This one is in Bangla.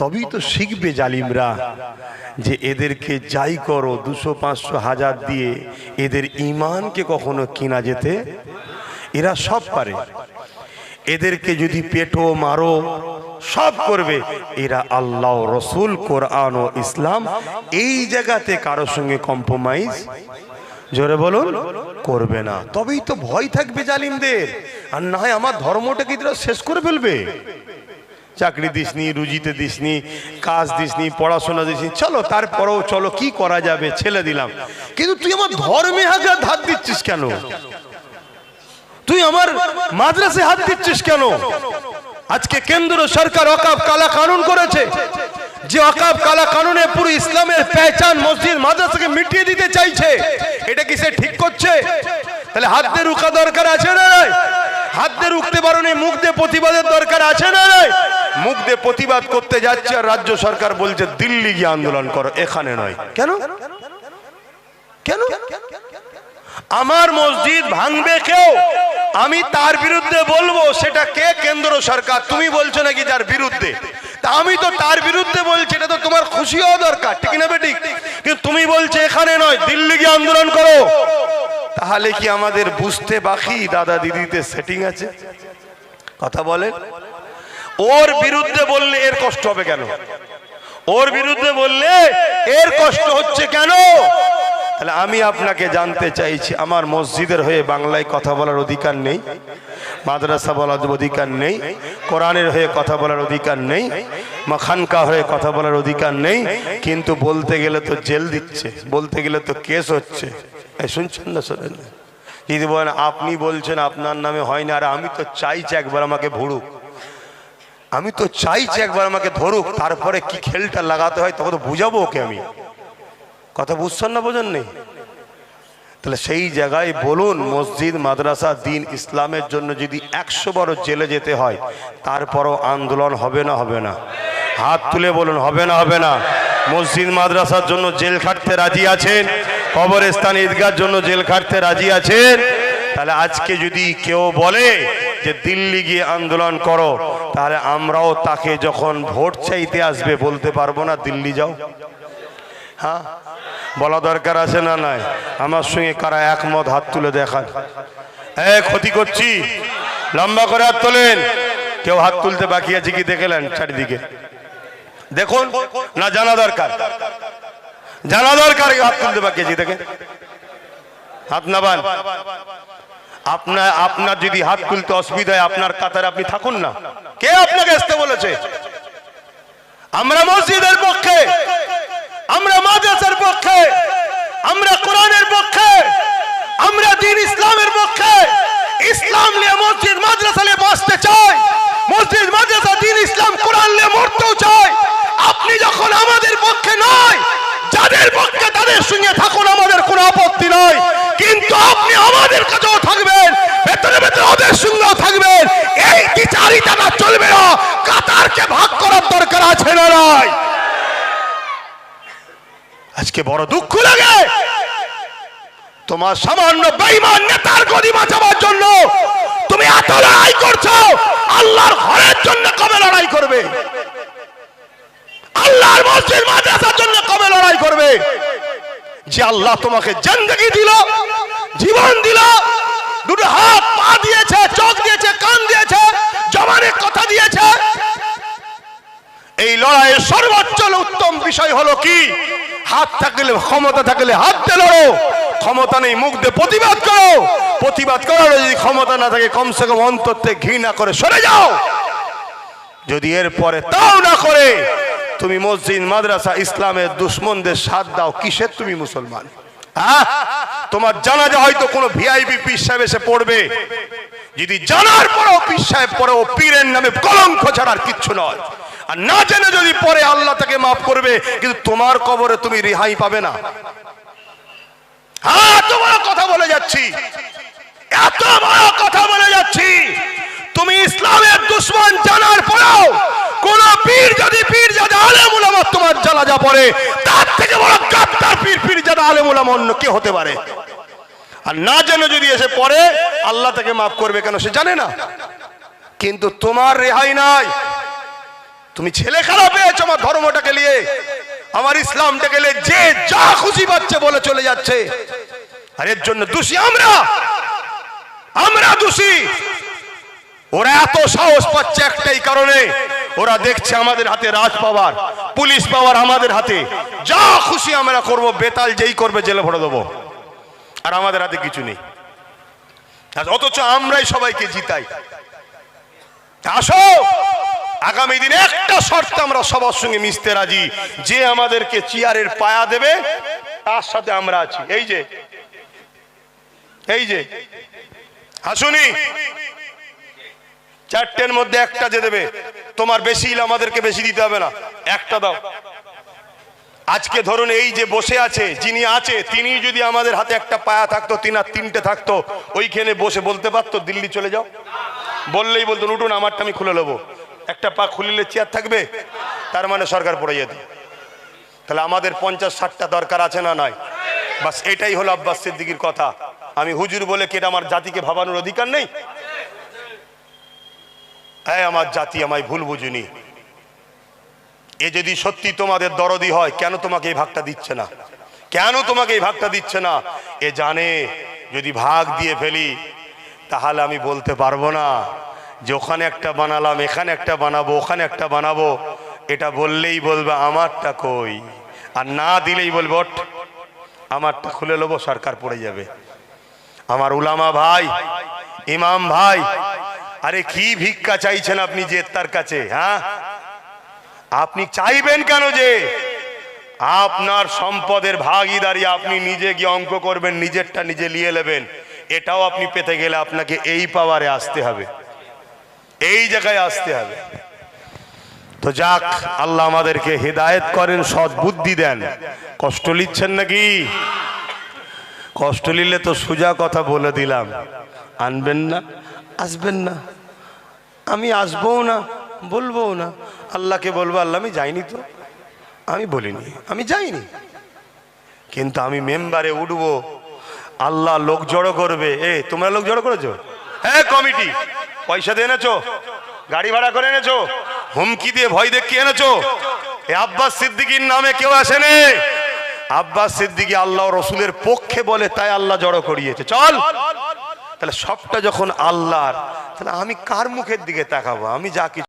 তবেই তো শিখবে জালিমরা যে এদেরকে যাই করো দুশো, পাঁচশো, হাজার দিয়ে এদের ইমানকে কখনো কিনা যেতে এরা সব পারে। এদেরকে যদি পেটো, মারো, সব করবে। এরা আল্লাহ, রসুল, কোরআন ও ইসলাম এই জায়গাতে কারোর সঙ্গে কম্প্রোমাইজ জোরে বলুন, করবে না। তবেই তো ভয় থাকবে জালিমদের। আর না হয় আমার ধর্মটাকে এরা শেষ করে ফেলবে। চাকরি দিসনি, রুজিতে দিসনি, কাজ দিসনি, পড়াশোনা দিসনি। চলো, তারপরেও চলো, কি করা যাবে? ছেলে দিলাম। কিন্তু তুই আমার ধর্মে হাজার হাত দিচ্ছিস কেন? তুই আমার মাদ্রাসে হাত দিচ্ছিস কেন? আজকে কেন্দ্র সরকার অকাব কালা কানুন করেছে যে অকাব কালা কানুনে পুরো ইসলামের পেহচান মসজিদ মাদ্রাসাকে মিটিয়ে দিতে চাইছে। এটা কি সে ঠিক করছে? তাহলে হাত দিয়ে রুকা দরকার আছে না হাত দিয়ে রুখতে পারো মুখ দিয়ে প্রতিবাদের দরকার আছে না দিয়ে প্রতিবাদ করতে যাচ্ছে আর রাজ্য সরকার বলছে, দিল্লি গিয়ে আন্দোলন করো, এখানে নয়। কেন? কেন? আমার মসজিদ ভাঙবে কেউ? আমি তার বিরুদ্ধে বলব, সেটা কে? কেন্দ্র সরকার। তুমি বলছো নাকি যার বিরুদ্ধে? তা আমি তো তার বিরুদ্ধে বলছি, এটা তো তোমার খুশি হওয়া দরকার, ঠিক না বেটি কিন্তু তুমি বলছো এখানে নয়, দিল্লি গিয়ে আন্দোলন করো। তাহলে কি আমাদের বুঝতে বাকি দাদা দিদিতে সেটিং আছে? কথা বলেন। ওর বিরুদ্ধে বললে এর কষ্ট হবে কেন? ওর বিরুদ্ধে বললে এর কষ্ট হচ্ছে কেন? তাহলে আমি আপনাকে জানতে চাইছি, আমার মসজিদের হয়ে বাংলায় কথা বলার অধিকার নেই, মাদ্রাসা বলার অধিকার নেই, কোরআনের হয়ে কথা বলার অধিকার নেই, মাখানকা হয়ে কথা বলার অধিকার নেই, কিন্তু বলতে গেলে তো জেল দিচ্ছে, বলতে গেলে তো কেস হচ্ছে। শুনছেন না, শোনেন? যদি বলেন, আপনি বলছেন, আপনার নামে হয় না, আর আমি তো চাইছি একবার আমাকে ভুড়ুক। আমি তো চাইছি একবার আমাকে ধরুক, তারপরে কি খেলটা লাগাতে হয় তখন তো বুঝাবো ওকে আমি। কথা বুঝছেন না বোঝেন নেই তাহলে সেই জায়গায় বলুন, মসজিদ, মাদ্রাসা, দিন ইসলামের জন্য যদি একশো বড় জেলে যেতে হয়, তারপরও আন্দোলন হবে না হবে না। হাত তুলে বলুন, হবে না হবে না। মসজিদ, মাদ্রাসার জন্য জেল খাটতে রাজি আছেন? কবরস্থান ঈদগার জন্য জেল খাটতে রাজি আছেন? তাহলে আজকে যদি কেউ বলে যে দিল্লি গিয়ে আন্দোলন করো, তাহলে আমরাও তাকে যখন ভোট চাইতে আসবে, বলতে পারব না, দিল্লি যাও। হ্যাঁ? বলা দরকার আছে না নাই? আমার সঙ্গে কারা একমত, হাত তুলে দেখান। হ্যাঁ ক্ষতি করছি। লম্বা করে হাত তোলেন। কেউ হাত তুলতে বাকি আছে কি দেখলেন চারিদিকে? দেখুন, না জানা দরকার। জানা দরকার হাত তুলতে বাকি আছে দেখেন? হাত নাবান। আপনার আপনার যদি হাত তুলতে অসুবিধা হয়, আপনার কাতারে আপনি থাকুন না। কে আপনাকে আসতে বলেছে? আমরা মসজিদের পক্ষে, আমরা মাদ্রাসার পক্ষে, আমরা কোরআনের পক্ষে, আমরা দিন ইসলামের পক্ষে। ইসলাম নিয়ে মসজিদ, মাদ্রাসা নিয়ে বাঁচতে চাই। মসজিদ, মাদ্রাসা, দিন ইসলাম, কোরআন নিয়ে মরতেও চাই। আপনি যখন আমাদের পক্ষে নয়, যাদের পক্ষে তাদের সঙ্গে থাকুন, আমাদের কোনো আপত্তি নয়। কিন্তু আপনি আমাদের কাতারকে ভাগ করার দরকার আছে না নয় আজকে বড় দুঃখ লাগে। তোমার সামান্য বেঈমান নেতার গদি বাঁচাবার জন্য তুমি এত লড়াই করছ, আল্লাহর ঘরের জন্য কবে লড়াই করবে? আল্লাহর মসজিদ মাদ্রাসার জন্য কবে লড়াই করবে? যে আল্লাহ তোমাকে জিন্দগি দিল, জীবন দিল, দুটো হাত পা দিয়েছে, চোখ দিয়েছে, কান দিয়েছে জমানের কথা দিয়েছে এই লড়াইয়ের সর্বোচ্চ উত্তম বিষয় হলো কি? হাত থাকলে ক্ষমতা থাকলে হাত দিয়ে লড়ো। ক্ষমতা নেই মুখ দিয়ে প্রতিবাদ করো। প্রতিবাদ করার যদি ক্ষমতা না থাকে, কমসে কম অন্তর থেকে ঘৃণা করে সরে যাও। যদি এর পরে তাও না করে, তুমি মসজিদ, মাদ্রাসা, ইসলামের দুশ্মনদের সাথ দাও, কিসের তুমি মুসলমান? আহ? তোমার জানা যা হয়তো কোনো ভিআইপি পীর সাহেব এসে পড়বে। যদি জানার পরেও পীর সাহেব পরেও পীরের নামে কলঙ্ক ছাড়ার কিচ্ছু নয়। আর না জেনে যদি পরে আল্লাহ তাকে মাফ করবে, কিন্তু তোমার কবরে তুমি রেহাই পাবে না। হ্যাঁ বড় কথা বলে যাচ্ছি। এত বড় কথা বলে যাচ্ছি। তুমি ইসলামের দুশ্মন জানার পরেও কোন পীর যদি পীর যাদা আলেম উলামা তোমার জানাজা পড়ে, তার থেকে বড় গাদ্দার পীর পীর যাদা আলেম উলামা অন্য কে হতে পারে। আর না জেনে যদি এসে পড়ে, আল্লাহ তাকে মাফ করবে কেন সে জানে না। কিন্তু তোমার রেহাই নাই। তুমি ছেলে খারাপ পেয়েছ আমার ধর্মটাকে নিয়ে। আমার ইসলামটাকে নিয়ে যে যা খুশি পাচ্ছে বলে চলে যাচ্ছে। আর এর জন্য দোষী আমরা। আমরা দোষী। ওরা এত সাহস পাচ্ছে একটাই কারণে। ওরা দেখছে আমাদের হাতে রাজ পাওয়ার, পুলিশ পাওয়ার আমাদের হাতে। যা খুশি আমরা করব, বেতাল যেই করবে জেলে ভরে দেবো। আর আমাদের হাতে কিছু নেই। অথচ আমরাই সবাইকে জিতাই। আসো! আগামী দিনে একটা শর্ত আমরা সবার সঙ্গে মিশতে রাজি। যে আমাদেরকে চেয়ারের পায়া দেবে, তার সাথে আমরা আছি। এই যে। এই যে। আসুনি। চারটের মধ্যে একটা যে দেবে, তোমার বেশি আমাদেরকে বেশি দিতে হবে না। একটা দাও। আজকে ধরুন এই যে বসে আছে, যিনি আছে, তিনি যদি আমাদের হাতে একটা পায়া থাকতো, তিন আর তিনটে থাকতো, ওইখানে বসে বলতে পারতো, দিল্লি চলে যাও। বললেই বলতো, উঠুন, আমারটা আমি খুলে নেব। একটা পা খুলিলে চেয়ার থাকবে? তার মানে সরকার পড়ে যেত তাহলে আমাদের পঞ্চাশ, ষাটটা দরকার আছে না নয় বাস এটাই হলো আব্বাস সিদ্দিকির কথা। আমি হুজুর বলে কি আমার জাতিকে ভাবানোর অধিকার নেই? হ্যাঁ আমার জাতি আমায় ভুল বুঝুনি। এ যদি সত্যি তোমাদের দরদি হয়, কেন তোমাকে এই ভাগটা দিচ্ছে না? কেন তোমাকে এই ভাগটা দিচ্ছে না? এ জানে, যদি ভাগ দিয়ে ফেলি, তাহলে আমি বলতে পারব না। যে ওখানে একটা বানালাম, এখানে একটা বানাবো, ওখানে একটা বানাবো, এটা বললেই বলবে, আমারটা কই? আর না দিলেই বলবে, ওঠ, আমারটা খুলে নেব, সরকার পড়ে যাবে। আমার উলামা ভাই, ইমাম ভাই, আরে কি ভিক্ষা চাইছেন আপনি যে তার কাছে হ্যাঁ? আপনি চাইবেন কেন যে আপনার সম্পদের ভাগিদারি আপনি নিজে গিয়ে অঙ্ক করবেন, নিজেরটা নিজে নিয়ে নেবেন, এটাও আপনি পেতে গেলে আপনাকে এই পাওয়ারে আসতে হবে। এই জায়গায় আসতে হবে। তো যাক, আল্লাহ আমাদেরকে হেদায়েত করেন, সৎ বুদ্ধি দেন। কষ্ট নিচ্ছেন নাকি? কষ্ট নিলে তো সোজা কথা বলে দিলাম। আনবেন না, আসবেন না। আমি আসবও না বলব না। আল্লাহকে বলব, আল্লাহ, আমি যাইনি তো। আমি বলিনি, আমি যাইনি। কিন্তু আমি মেম্বারে উঠবো। আল্লাহ লোক জড়ো করবে। এ, তোমরা লোক জড়ো করেছ? হ্যাঁ কমিটি। পয়সা দিয়ে এনেছো? গাড়ি ভাড়া করে এনেছো? হুমকি দিয়ে ভয় দেখিয়ে এনেছো? এ আব্বাস সিদ্দিকির নামে কেউ আসেনি? আব্বাস সিদ্দিকি আল্লাহ রসুলের পক্ষে বলে, তাই আল্লাহ জড়ো করিয়েছে। চল! তাহলে সবটা যখন আল্লাহর, তাহলে আমি কার মুখের দিকে তাকাবো? আমি যা কিছু